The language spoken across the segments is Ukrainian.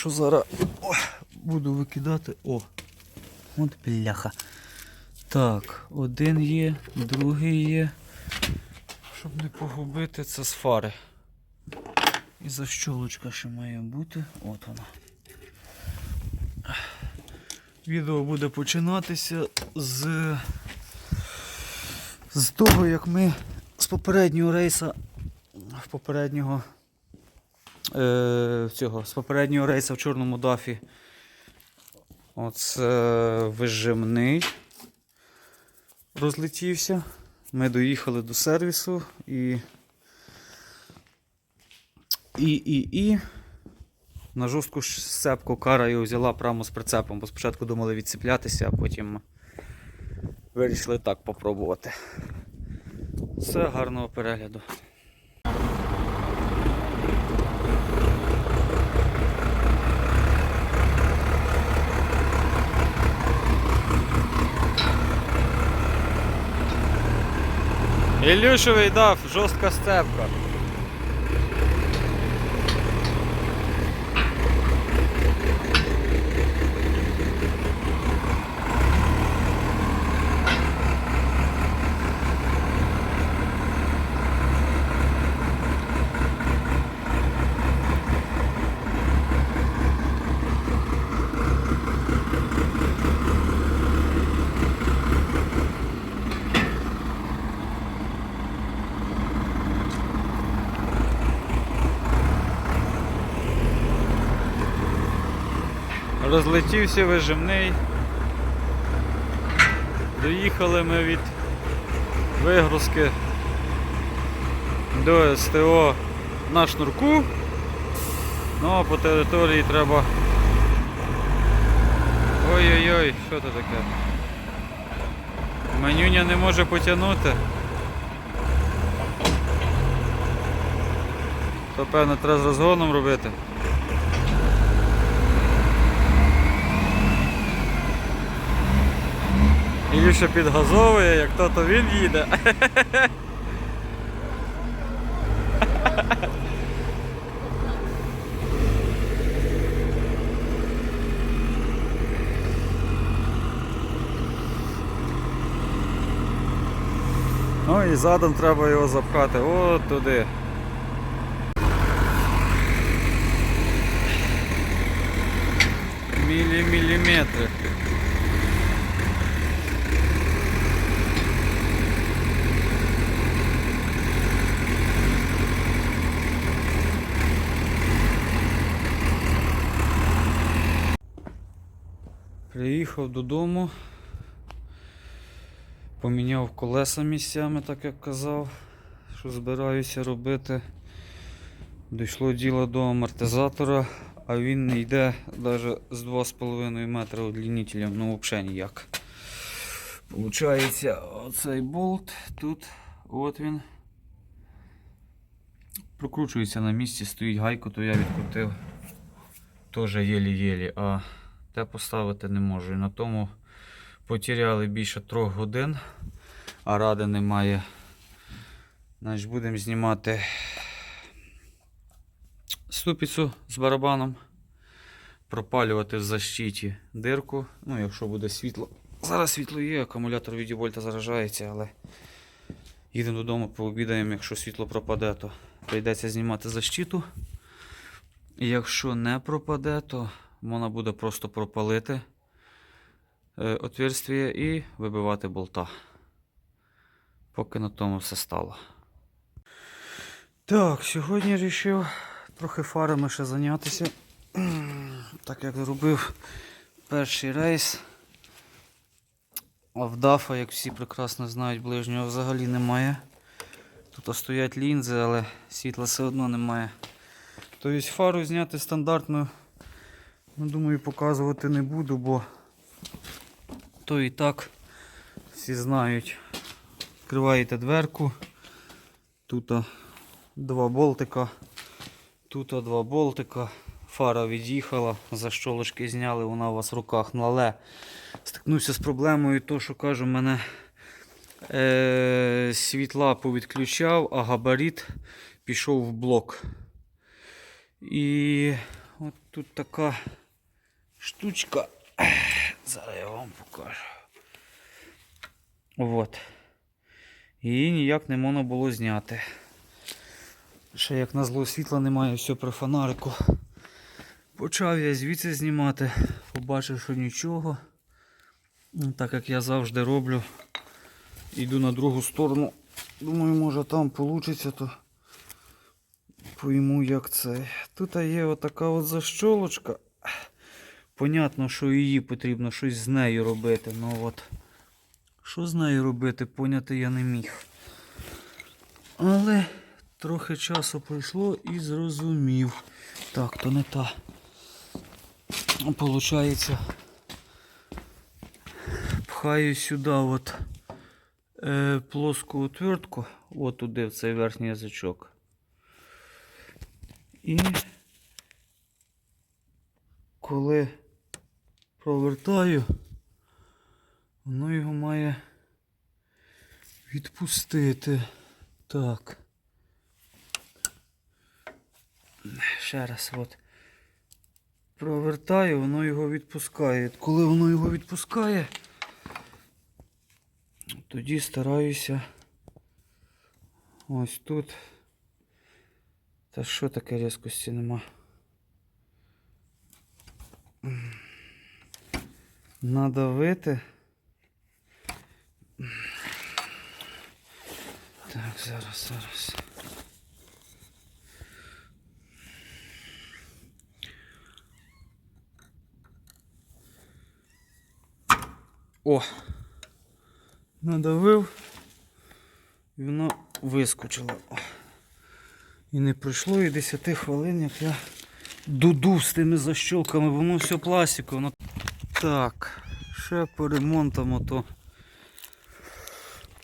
що зараз о, буду викидати. О! От бляха. Так, один є, другий є. Щоб не погубити, це з фари. І защолочка ще має бути. От вона. Відео буде починатися з, з того, як ми з попереднього рейса, в попереднього, е, цього, з попереднього рейса в Чорному дафі. Оце вижимний розлетівся. Ми доїхали до сервісу і. І, і, і. На жорстку сцепку кара його взяла прямо з прицепом, бо спочатку думали відцеплятися, а потім вирішили так попробувати. Все, гарного перегляду. Ілюшовий дав, жорстка сцепка. Розлетівся вижимний. Доїхали ми від вигрузки до СТО на шнурку. Ну а по території треба. Ой-ой-ой, що це таке? Менюня не може потягнути. То певно треба з розгоном робити. Ілюша підгазовує, як то, то він їде. Ну і задом треба його запхати от туди. Приїхав додому, поміняв колеса місцями, так як казав, що збираюся робити. Дійшло діло до амортизатора, а він не йде навіть з 2,5 метра удлінителем, ну взагалі ніяк. Получається, оцей болт тут, от він. Прокручується на місці, стоїть гайку, то я відкрутив. Теж єлі-єлі, а те поставити не можу. І на тому потеряли більше трьох годин, а ради немає. Значить, будемо знімати ступицю з барабаном, пропалювати в защиті дирку. Ну, якщо буде світло. Зараз світло є, акумулятор від заражається, але їдемо додому, пообідаємо, якщо світло пропаде, то прийдеться знімати защиту. Якщо не пропаде, то можна буде просто пропалити е, отверстие і вибивати болта. Поки на тому все стало. Так, сьогодні вирішив трохи фарами ще зайнятися. Так як зробив перший рейс. А в дафа, як всі прекрасно знають, ближнього взагалі немає. Тут стоять лінзи, але світла все одно немає. Тобто фару зняти стандартно, ну, думаю, показувати не буду, бо то і так всі знають. Відкриваєте дверку, тут два болтика, тут два болтика, фара від'їхала, защолочки зняли, вона у вас в руках, ну але стикнувся з проблемою, то що кажу, мене е, світла повідключав, а габарит пішов в блок. І от тут така штучка. Зараз я вам покажу. От. Її ніяк не можна було зняти. Ще як на зло світла немає, все при фонарику. Почав я звідси знімати, побачив, що нічого. Ну, Так як я завжди роблю, йду на другу сторону. Думаю, може там вийде, то пойму як це. Тут є отака от защолочка. Понятно, що її потрібно щось з нею робити. Ну от, що з нею робити, поняти я не міг. Але трохи часу пройшло і зрозумів. Так, то не та. Получається, пхаю сюди от е, плоску отвертку, от туди в цей верхній язичок. І коли провертаю, воно його має відпустити. Так. Ще раз от. Провертаю, воно його відпускає. Коли воно його відпускає, тоді стараюся ось тут. Та що таке різкості нема? Надавити. Так, зараз, зараз. О! Надавив, і воно вискочило. І не пройшло і 10 хвилин, як я дудув з тими защолками, воно все пластикове. Так, ще по ремонтам ото.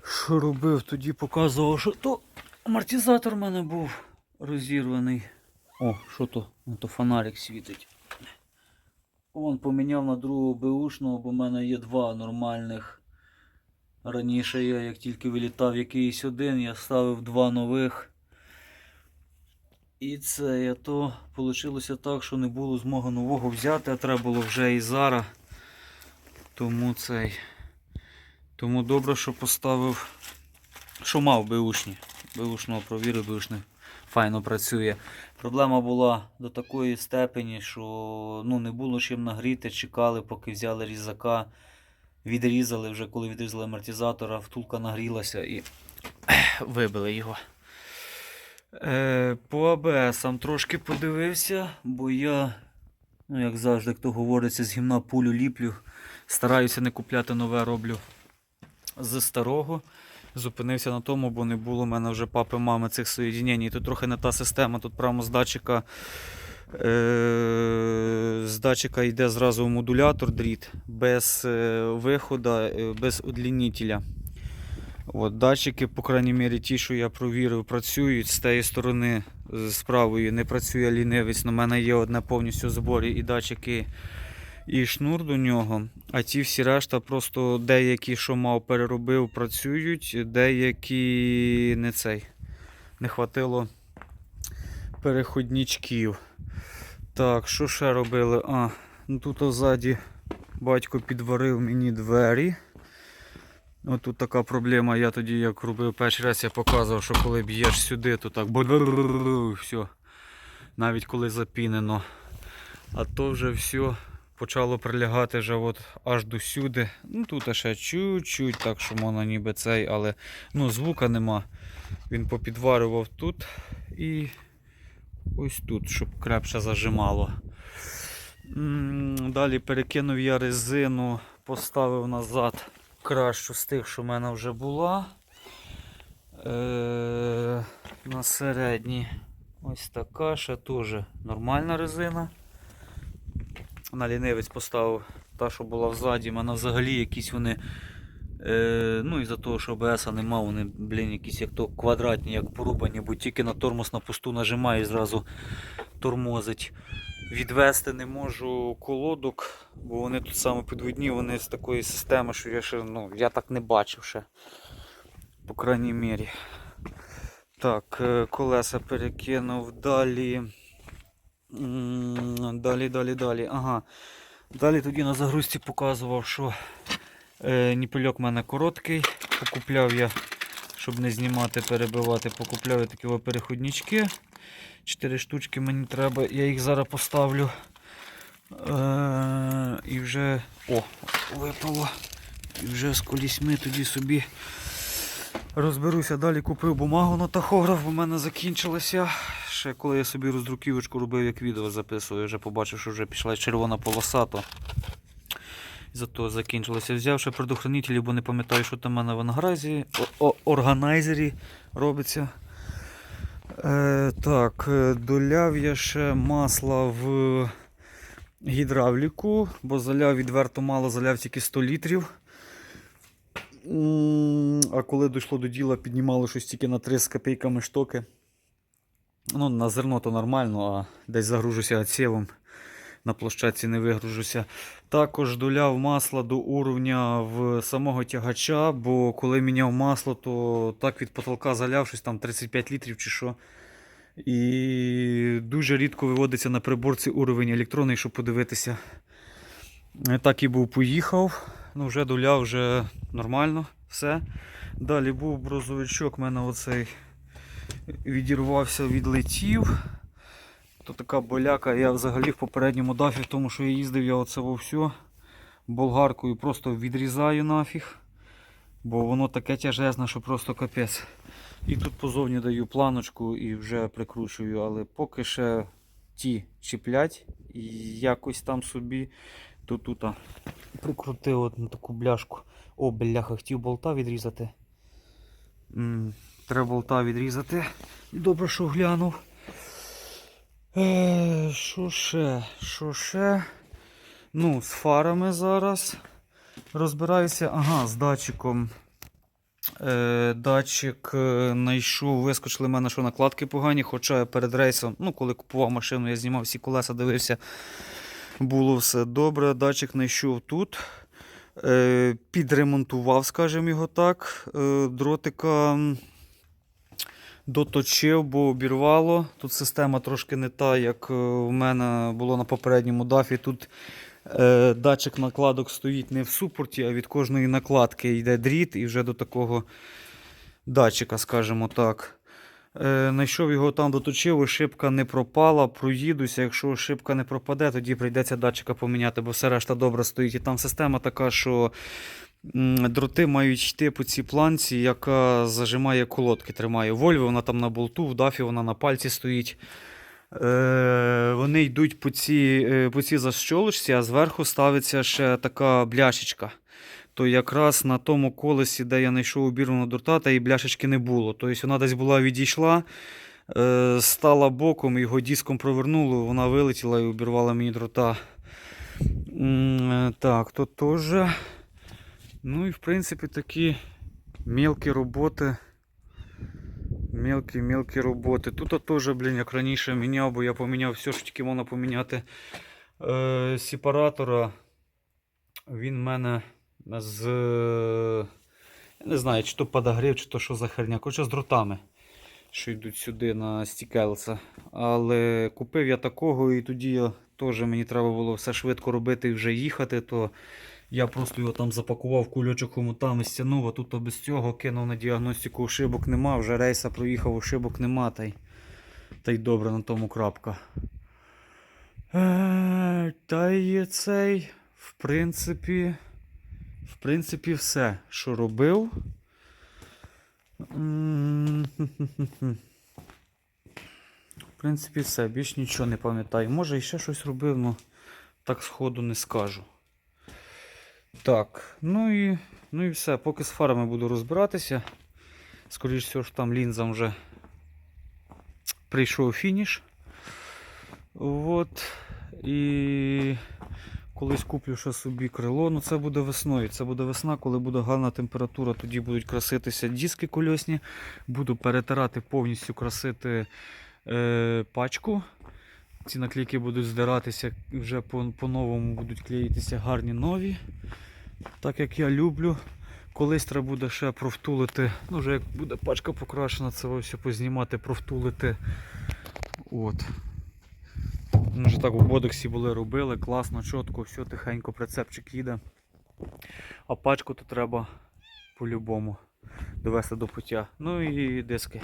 Що робив, тоді показував, що то амортизатор в мене був розірваний. О, що то? Ну, то фонарик світить. Вон поміняв на другого беушного, бо в мене є два нормальних. Раніше я, як тільки вилітав якийсь один, я ставив два нових. І це я то вийшло так, що не було змоги нового взяти, а треба було вже і зараз. Тому цей. Тому добре, що поставив. Що мав беушні. Беушного провірив, беушний файно працює. Проблема була до такої степені, що ну, не було чим нагріти, чекали, поки взяли різака, відрізали вже, коли відрізали амортизатора, втулка нагрілася і вибили його. Е, по АБСам трошки подивився, бо я, ну як завжди, хто говориться, з гімна пулю ліплю. Стараюся не купляти нове, роблю з старого. Зупинився на тому, бо не було в мене вже папи мами цих соєдінень. Тут трохи не та система. Тут прямо з датчика, е, з датчика йде зразу модулятор дріт без е, виходу, е, без удлінителя. От, датчики, по крайній мірі, ті, що я провірив, працюють з тієї сторони, з правої, не працює лінивець. У мене є одне повністю в зборі і датчики, і шнур до нього. А ті всі решта, просто деякі, що мав, переробив, працюють, деякі не цей. Не хватило переходничків. Так, що ще робили? А, ну тут ззаді батько підварив мені двері. Ось тут така проблема. Я тоді, як робив перший раз, я показував, що коли б'єш сюди, то так все. Навіть коли запінено. А то вже все почало прилягати вже от аж до сюди. Ну тут ще чуть-чуть, так що можна ніби цей, але ну, звука нема. Він попідварював тут і ось тут, щоб крепше зажимало. Далі перекинув я резину, поставив назад кращу з тих, що в мене вже була. Е, на середній ось така ще теж нормальна резина. На лінивець поставив та, що була взаді. Мене взагалі якісь вони. Е, ну із-за того, що ОБС нема, вони, блін, якісь як то квадратні, як порубані, бо тільки на тормоз на пусту нажимаю і зразу тормозить. Відвести не можу колодок, бо вони тут саме підводні, вони з такої системи, що я ще ну, я так не бачив ще. По крайній мірі. Так, е, колеса перекинув далі. Далі, далі, далі. Ага. Далі тоді на загрузці показував, що е, ніпельок в мене короткий. Покупляв я, щоб не знімати, перебивати, покупляв я такі переходнички. Чотири штучки мені треба, я їх зараз поставлю. Е, і вже. О, випало. І вже з колісьми тоді собі розберуся. Далі купив бумагу на тахограф, бо в мене закінчилася. Ще коли я собі роздруківочку робив, як відео записував, я вже побачив, що вже пішла червона полоса, то зато закінчилося. Взяв ще предохранителі, бо не пам'ятаю, що там в мене в ангразі, органайзері робиться. Е, так, е, доляв я ще масла в гідравліку, бо заляв відверто мало, заляв тільки 100 літрів. А коли дійшло до діла, піднімало щось тільки на 3 з копійками штоки. Ну, на зерно то нормально, а десь загружуся отсівом. На площадці не вигружуся. Також доляв масла до уровня в самого тягача, бо коли міняв масло, то так від потолка заляв там 35 літрів чи що. І дуже рідко виводиться на приборці уровень електронний, щоб подивитися. Е, Так і був, поїхав. Ну, вже доляв, вже нормально, все. Далі був брозовичок, в мене оцей відірвався, відлетів. То така боляка, я взагалі в попередньому дафі, тому що я їздив, я оце вовсю болгаркою просто відрізаю нафіг. Бо воно таке тяжезне, що просто капець. І тут позовні даю планочку і вже прикручую, але поки ще ті чіплять і якось там собі то тут а, прикрутив от на таку бляшку. О, бляха, хотів болта відрізати. Треба болта відрізати. Добре, що глянув. Е, Що ще? Що ще? Ну, з фарами зараз розбираюся. Ага, з датчиком. Е, датчик е, знайшов, вискочили в мене, що накладки погані, хоча я перед рейсом, ну, коли купував машину, я знімав всі колеса, дивився, було все добре. Датчик знайшов тут. Е, підремонтував, скажімо його так. Е, дротика доточив, бо обірвало. Тут система трошки не та, як е, в мене було на попередньому дафі. Тут е, датчик накладок стоїть не в супорті, а від кожної накладки йде дріт і вже до такого датчика, скажімо так. Е, Найшов його там, доточив, ошибка не пропала, проїдуся. Якщо ошибка не пропаде, тоді прийдеться датчика поміняти, бо все решта добре стоїть. І там система така, що дроти мають йти по цій планці, яка зажимає колодки, тримає. В Вольві вона там на болту, в дафі вона на пальці стоїть. Е, вони йдуть по цій, е, по цій защолочці, а зверху ставиться ще така бляшечка. То якраз на тому колесі, де я знайшов обірваного дрота, та і бляшечки не було. Тобто вона десь була відійшла, е, стала боком, його диском провернуло, вона вилетіла і обірвала мені дрота. Е, Так, то теж. Ну і в принципі такі мелкі роботи. Мелкі, мелкі роботи. Тут теж, блін, як раніше міняв, бо я поміняв все, що тільки можна поміняти е, сепаратора. Він в мене з. е, Я не знаю, чи то подогрів, чи то що за херня. Коротше, з дротами, що йдуть сюди на стікелце. Але купив я такого, і тоді я теж мені треба було все швидко робити і вже їхати. То я просто його там запакував кульочок хомутами, стягнув, а тут без цього кинув на діагностику ошибок нема, вже рейса проїхав, ошибок нема, та й, та й добре на тому крапка. Е, та й цей, в принципі, в принципі, все, що робив. В принципі, все, більш нічого не пам'ятаю. Може, і ще щось робив, але так сходу не скажу. Так, ну і, ну і все. Поки з фарами буду розбиратися. Скоріше всього, там лінзам вже прийшов фініш. От. І колись куплю ще собі крило. Ну це буде весною. Це буде весна, коли буде гарна температура, тоді будуть краситися диски кольосні. Буду перетирати повністю красити е, пачку. Ці наклейки будуть здиратися, вже по- по-новому будуть клеїтися гарні нові. Так як я люблю. Колись треба буде ще провтулити. Ну, вже як буде пачка покрашена, це все познімати, провтулити. От. Ми вже так у бодексі були, робили, класно, чітко, все тихенько, прицепчик їде. А пачку то треба по-любому довести до пуття. Ну і диски.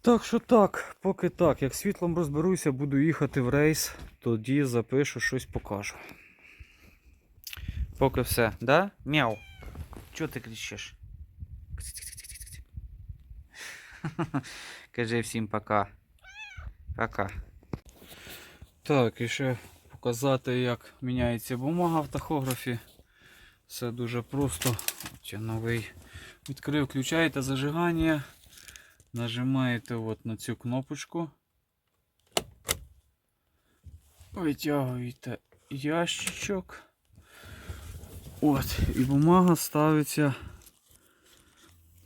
Так що так, поки так. Як світлом розберуся, буду їхати в рейс, тоді запишу, щось покажу. Поки все, да? Мяу. Чого ти кричиш? Кажи всім пока. Пока. Так, і ще показати, як міняється бумага в тахографі. Все дуже просто. От новий відкрив, включаєте зажигання, нажимаєте от на цю кнопочку. Витягуєте ящичок. От, і бумага ставиться.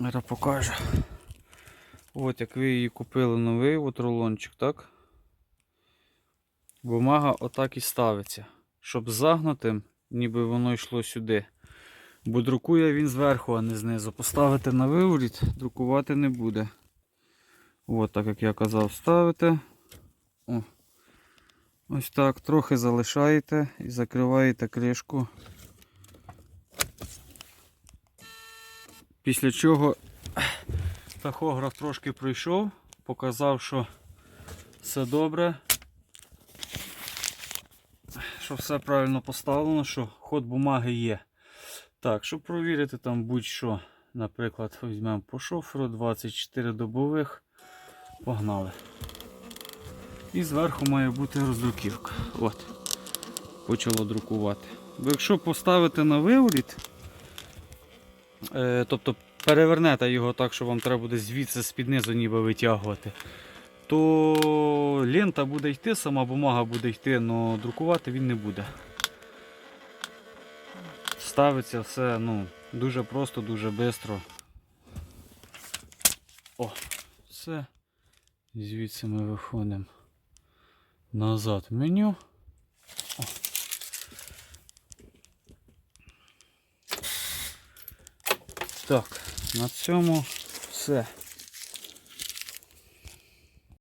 Зараз покажу. От як ви її купили новий от рулончик, так? Бумага отак і ставиться. Щоб загнутим, ніби воно йшло сюди. Бо друкує він зверху, а не знизу. Поставити на виворіт, друкувати не буде. От так як я казав, ставите. О. Ось так, трохи залишаєте і закриваєте кришку. Після чого тахограф трошки пройшов, показав, що все добре, що все правильно поставлено, що ход бумаги є. Так, щоб провірити там будь-що, наприклад, візьмемо по шоферу 24 добових, погнали. І зверху має бути роздруківка. От. Почало друкувати. Бо якщо поставити на виворіт, тобто перевернете його так, що вам треба буде звідси з-під низу ніби витягувати, то лента буде йти, сама бумага буде йти, але друкувати він не буде. Ставиться все ну, дуже просто, дуже швидко. О, все. Звідси ми виходимо назад в меню. О. Так, на цьому все.